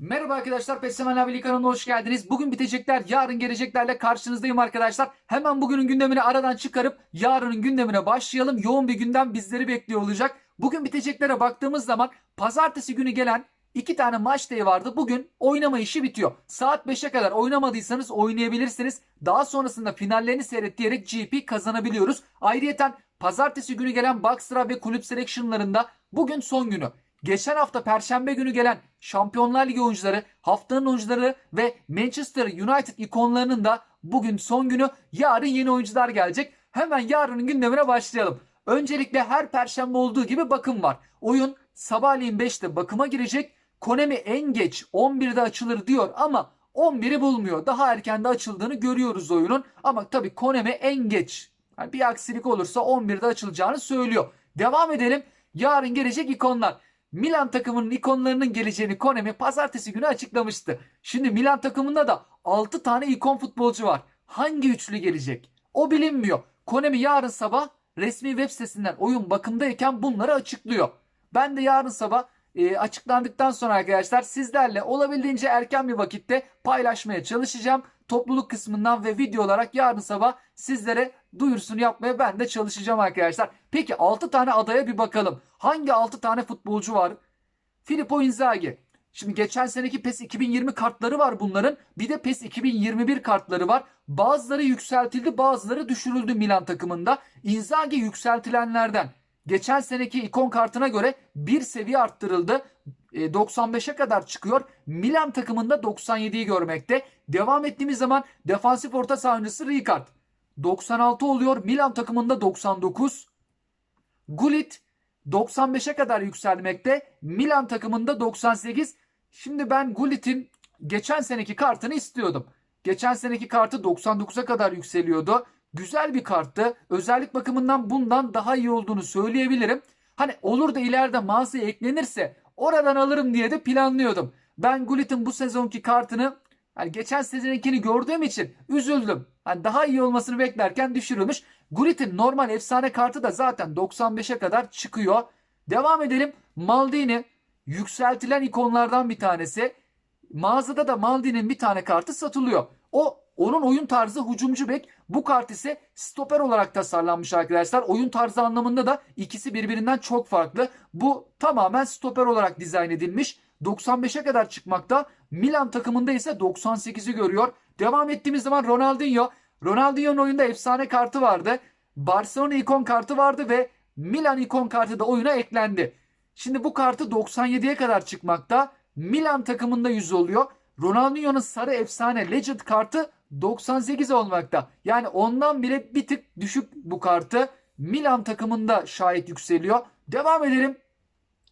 Merhaba arkadaşlar, Pessemen Abili kanalına hoş geldiniz. Bugün bitecekler, yarın geleceklerle karşınızdayım arkadaşlar. Hemen bugünün gündemini aradan çıkarıp yarının gündemine başlayalım. Yoğun bir gündem bizleri bekliyor olacak. Bugün biteceklere baktığımız zaman pazartesi günü gelen iki tane maç day vardı. Bugün oynama işi bitiyor. Saat 5'e kadar oynamadıysanız oynayabilirsiniz. Daha sonrasında finallerini seyret diyerek GP kazanabiliyoruz. Ayrıyeten pazartesi günü gelen Boxtra ve kulüp selectionlarında bugün son günü. Geçen hafta Perşembe günü gelen Şampiyonlar Ligi oyuncuları, haftanın oyuncuları ve Manchester United ikonlarının da bugün son günü. Yarın yeni oyuncular gelecek. Hemen yarının gündemine başlayalım. Öncelikle her perşembe olduğu gibi bakım var. Oyun sabahleyin 5'te bakıma girecek. Konemi en geç 11'de açılır diyor ama 11'i bulmuyor. Daha erkende açıldığını görüyoruz oyunun. Ama tabii Konemi en geç. Yani bir aksilik olursa 11'de açılacağını söylüyor. Devam edelim. Yarın gelecek ikonlar. Milan takımının ikonlarının geleceğini Konemi pazartesi günü açıklamıştı. Şimdi Milan takımında da 6 tane ikon futbolcu var. Hangi üçlü gelecek? O bilinmiyor. Konemi yarın sabah resmi web sitesinden oyun bakımdayken bunları açıklıyor. Ben de yarın sabah e, açıklandıktan sonra arkadaşlar sizlerle olabildiğince erken bir vakitte paylaşmaya çalışacağım. Topluluk kısmından ve video olarak yarın sabah sizlere duyurusunu yapmaya ben de çalışacağım arkadaşlar. Peki 6 tane adaya bir bakalım. Hangi 6 tane futbolcu var? Filippo Inzaghi. Şimdi geçen seneki PES 2020 kartları var bunların. Bir de PES 2021 kartları var. Bazıları yükseltildi, bazıları düşürüldü Milan takımında. Inzaghi yükseltilenlerden. Geçen seneki ikon kartına göre bir seviye arttırıldı. E, 95'e kadar çıkıyor. Milan takımında 97'yi görmekte. Devam ettiğimiz zaman defansif orta saha oyuncusu Ricard. 96 oluyor. Milan takımında 99. Gullit 95'e kadar yükselmekte. Milan takımında 98. Şimdi ben Gullit'in geçen seneki kartını istiyordum. Geçen seneki kartı 99'a kadar yükseliyordu. Güzel bir karttı. Özellik bakımından bundan daha iyi olduğunu söyleyebilirim. Hani olur da ileride mağazaya eklenirse oradan alırım diye de planlıyordum. Ben Gullit'in bu sezonki kartını hani geçen sezoninkini gördüğüm için üzüldüm. Hani daha iyi olmasını beklerken düşürülmüş. Gullit'in normal efsane kartı da zaten 95'e kadar çıkıyor. Devam edelim. Maldini yükseltilen ikonlardan bir tanesi. Mağazada da Maldini'nin bir tane kartı satılıyor. O onun oyun tarzı hücumcu bek. Bu kart ise stoper olarak tasarlanmış arkadaşlar. Oyun tarzı anlamında da ikisi birbirinden çok farklı. Bu tamamen stoper olarak dizayn edilmiş. 95'e kadar çıkmakta. Milan takımında ise 98'i görüyor. Devam ettiğimiz zaman Ronaldinho. Ronaldinho'nun oyunda efsane kartı vardı. Barcelona ikon kartı vardı ve Milan ikon kartı da oyuna eklendi. Şimdi bu kartı 97'ye kadar çıkmakta. Milan takımında 100 oluyor. Ronaldinho'nun sarı efsane Legend kartı 98 olmakta. Yani ondan bile bir tık düşük bu kartı. Milan takımında şayet yükseliyor. Devam edelim.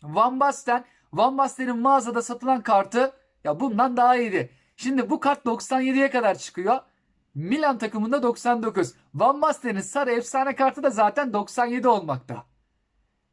Van Basten. Van Basten'in mağazada satılan kartı ya bundan daha iyiydi. Şimdi bu kart 97'ye kadar çıkıyor. Milan takımında 99. Van Basten'in sarı efsane kartı da zaten 97 olmakta.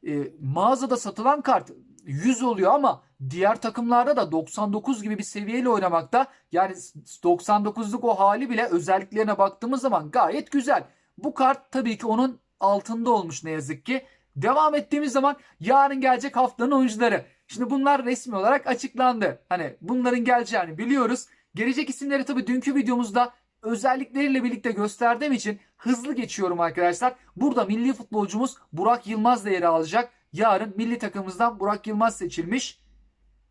E, mağazada satılan kart 100 oluyor ama diğer takımlarda da 99 gibi bir seviyeyle oynamakta. Yani 99'luk o hali bile özelliklerine baktığımız zaman gayet güzel. Bu kart tabii ki onun altında olmuş ne yazık ki. Devam ettiğimiz zaman yarın gelecek haftanın oyuncuları. Şimdi bunlar resmi olarak açıklandı. Hani bunların geleceğini biliyoruz. Gelecek isimleri tabii dünkü videomuzda özellikleriyle birlikte gösterdiğim için hızlı geçiyorum arkadaşlar. Burada milli futbolcumuz Burak Yılmaz da yer alacak. Yarın milli takımımızdan Burak Yılmaz seçilmiş.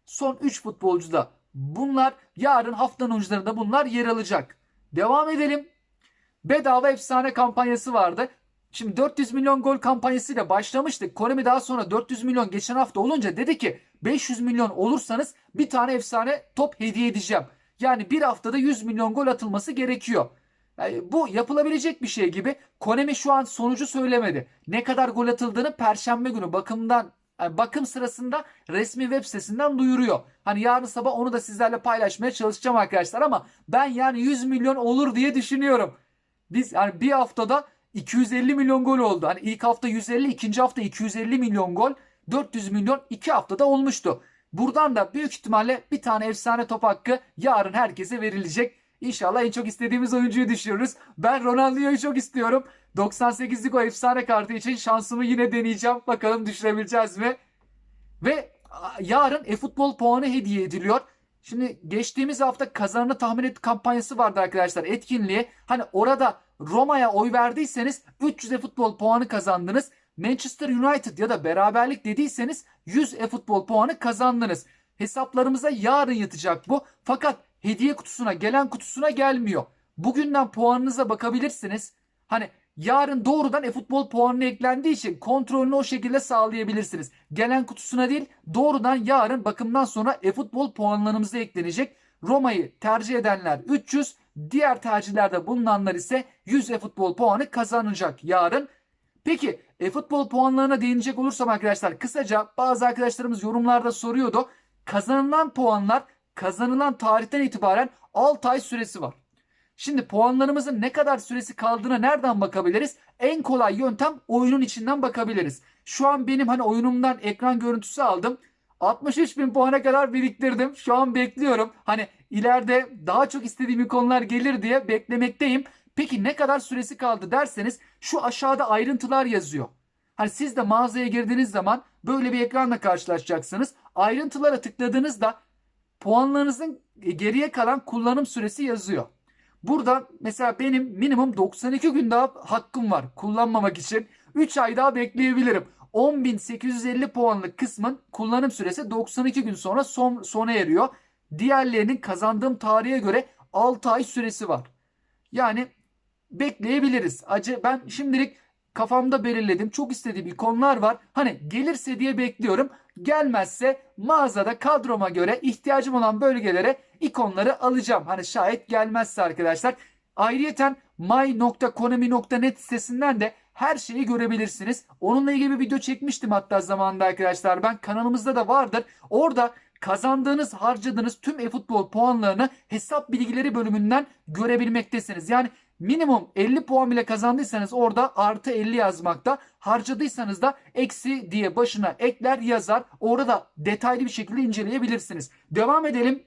Son 3 futbolcu da bunlar yarın haftanın oyuncularında bunlar yer alacak. Devam edelim. Bedava efsane kampanyası vardı. Şimdi 400 milyon gol kampanyasıyla başlamıştık. Konemi daha sonra 400 milyon geçen hafta olunca dedi ki 500 milyon olursanız bir tane efsane top hediye edeceğim. Yani bir haftada 100 milyon gol atılması gerekiyor. Yani bu yapılabilecek bir şey gibi. Konemi şu an sonucu söylemedi. Ne kadar gol atıldığını perşembe günü bakımdan yani bakım sırasında resmi web sitesinden duyuruyor. Hani yarın sabah onu da sizlerle paylaşmaya çalışacağım arkadaşlar ama ben yani 100 milyon olur diye düşünüyorum. Biz yani bir haftada 250 milyon gol oldu. Hani ilk hafta 150, ikinci hafta 250 milyon gol, 400 milyon iki haftada olmuştu. Buradan da büyük ihtimalle bir tane efsane top hakkı yarın herkese verilecek. İnşallah en çok istediğimiz oyuncuyu düşürürüz. Ben Ronaldinho'yu çok istiyorum. 98'lik o efsane kartı için şansımı yine deneyeceğim. Bakalım düşürebileceğiz mi? Ve yarın e-futbol puanı hediye ediliyor. Şimdi geçtiğimiz hafta kazananı tahmin et kampanyası vardı arkadaşlar etkinliği. Hani orada Roma'ya oy verdiyseniz 300 e-futbol puanı kazandınız. Manchester United ya da beraberlik dediyseniz 100 e-futbol puanı kazandınız. Hesaplarımıza yarın yatacak bu. Fakat hediye kutusuna gelen kutusuna gelmiyor. Bugünden puanınıza bakabilirsiniz. Hani yarın doğrudan e-futbol puanına eklendiği için kontrolünü o şekilde sağlayabilirsiniz. Gelen kutusuna değil doğrudan yarın bakımdan sonra e-futbol puanlarımıza eklenecek. Roma'yı tercih edenler 300, diğer tercihlerde bulunanlar ise 100 e-futbol puanı kazanacak yarın. Peki e-futbol puanlarına değinecek olursam arkadaşlar kısaca bazı arkadaşlarımız yorumlarda soruyordu. Kazanılan puanlar kazanılan tarihten itibaren 6 ay süresi var. Şimdi puanlarımızın ne kadar süresi kaldığına nereden bakabiliriz? En kolay yöntem oyunun içinden bakabiliriz. Şu an benim hani oyunumdan ekran görüntüsü aldım. 63 bin puana kadar biriktirdim. Şu an bekliyorum. Hani ileride daha çok istediğim ikonlar gelir diye beklemekteyim. Peki ne kadar süresi kaldı derseniz şu aşağıda ayrıntılar yazıyor. Hani siz de mağazaya girdiğiniz zaman böyle bir ekranla karşılaşacaksınız. Ayrıntılara tıkladığınızda puanlarınızın geriye kalan kullanım süresi yazıyor. Burada mesela benim minimum 92 gün daha hakkım var kullanmamak için. 3 ay daha bekleyebilirim. 10.850 puanlık kısmın kullanım süresi 92 gün sonra son, sona eriyor. Diğerlerinin kazandığım tarihe göre 6 ay süresi var. Yani bekleyebiliriz. Acı ben şimdilik kafamda belirledim. Çok istediğim ikonlar var. Hani gelirse diye bekliyorum. Gelmezse mağazada kadroma göre ihtiyacım olan bölgelere ikonları alacağım. Hani şayet gelmezse arkadaşlar. Ayrıyeten my.konami.net sitesinden de her şeyi görebilirsiniz. Onunla ilgili bir video çekmiştim hatta zamanında arkadaşlar. Ben kanalımızda da vardır. Orada kazandığınız, harcadığınız tüm e-futbol puanlarını hesap bilgileri bölümünden görebilmektesiniz. Yani minimum 50 puan bile kazandıysanız orada artı 50 yazmakta. Harcadıysanız da eksi diye başına ekler yazar. Orada detaylı bir şekilde inceleyebilirsiniz. Devam edelim.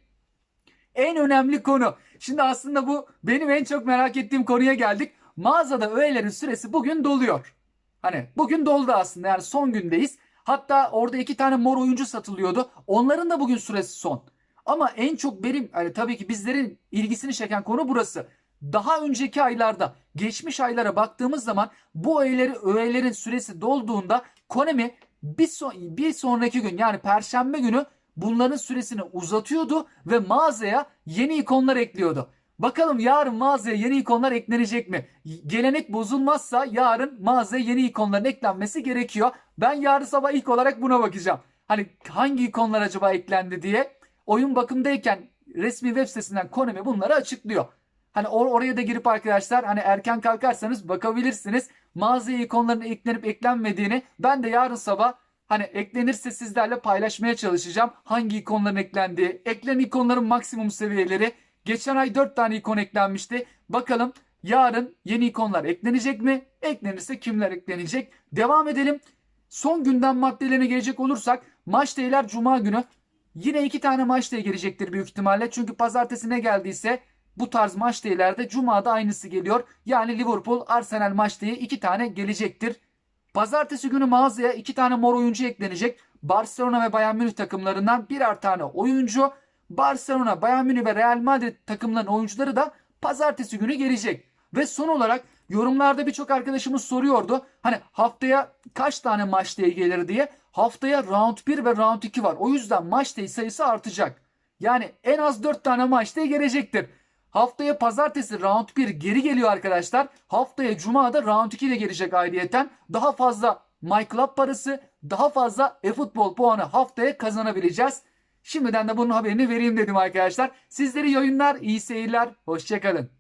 En önemli konu. Şimdi aslında bu benim en çok merak ettiğim konuya geldik. Mağazada öğelerin süresi bugün doluyor. Hani bugün doldu aslında yani son gündeyiz. Hatta orada iki tane mor oyuncu satılıyordu. Onların da bugün süresi son. Ama en çok benim hani tabii ki bizlerin ilgisini çeken konu burası. Daha önceki aylarda, geçmiş aylara baktığımız zaman bu öğeleri, öğelerin süresi dolduğunda Konami bir, son, bir sonraki gün yani perşembe günü bunların süresini uzatıyordu ve mağazaya yeni ikonlar ekliyordu. Bakalım yarın mağazaya yeni ikonlar eklenecek mi? Gelenek bozulmazsa yarın mağazaya yeni ikonların eklenmesi gerekiyor. Ben yarın sabah ilk olarak buna bakacağım. Hani hangi ikonlar acaba eklendi diye. Oyun bakımdayken resmi web sitesinden Konami bunları açıklıyor. Hani or oraya da girip arkadaşlar hani erken kalkarsanız bakabilirsiniz. Mağazaya ikonların eklenip eklenmediğini ben de yarın sabah hani eklenirse sizlerle paylaşmaya çalışacağım. Hangi ikonların eklendiği, eklenen ikonların maksimum seviyeleri. Geçen ay 4 tane ikon eklenmişti. Bakalım yarın yeni ikonlar eklenecek mi? Eklenirse kimler eklenecek? Devam edelim. Son gündem maddelerine gelecek olursak maç değiller cuma günü. Yine iki tane maç day gelecektir büyük ihtimalle. Çünkü pazartesi ne geldiyse bu tarz maç daylerde cumada aynısı geliyor. Yani Liverpool Arsenal maç dayi iki tane gelecektir. Pazartesi günü mağazaya iki tane mor oyuncu eklenecek. Barcelona ve Bayern Münih takımlarından birer tane oyuncu. Barcelona, Bayern Münih ve Real Madrid takımlarının oyuncuları da pazartesi günü gelecek. Ve son olarak yorumlarda birçok arkadaşımız soruyordu. Hani haftaya kaç tane maç day gelir diye. Haftaya round 1 ve round 2 var. O yüzden maç day sayısı artacak. Yani en az 4 tane maç day gelecektir. Haftaya pazartesi round 1 geri geliyor arkadaşlar. Haftaya cuma da round 2 de gelecek ayrıyeten. Daha fazla My Club parası, daha fazla e-futbol puanı haftaya kazanabileceğiz. Şimdiden de bunun haberini vereyim dedim arkadaşlar. Sizleri yayınlar, iyi seyirler, hoşçakalın.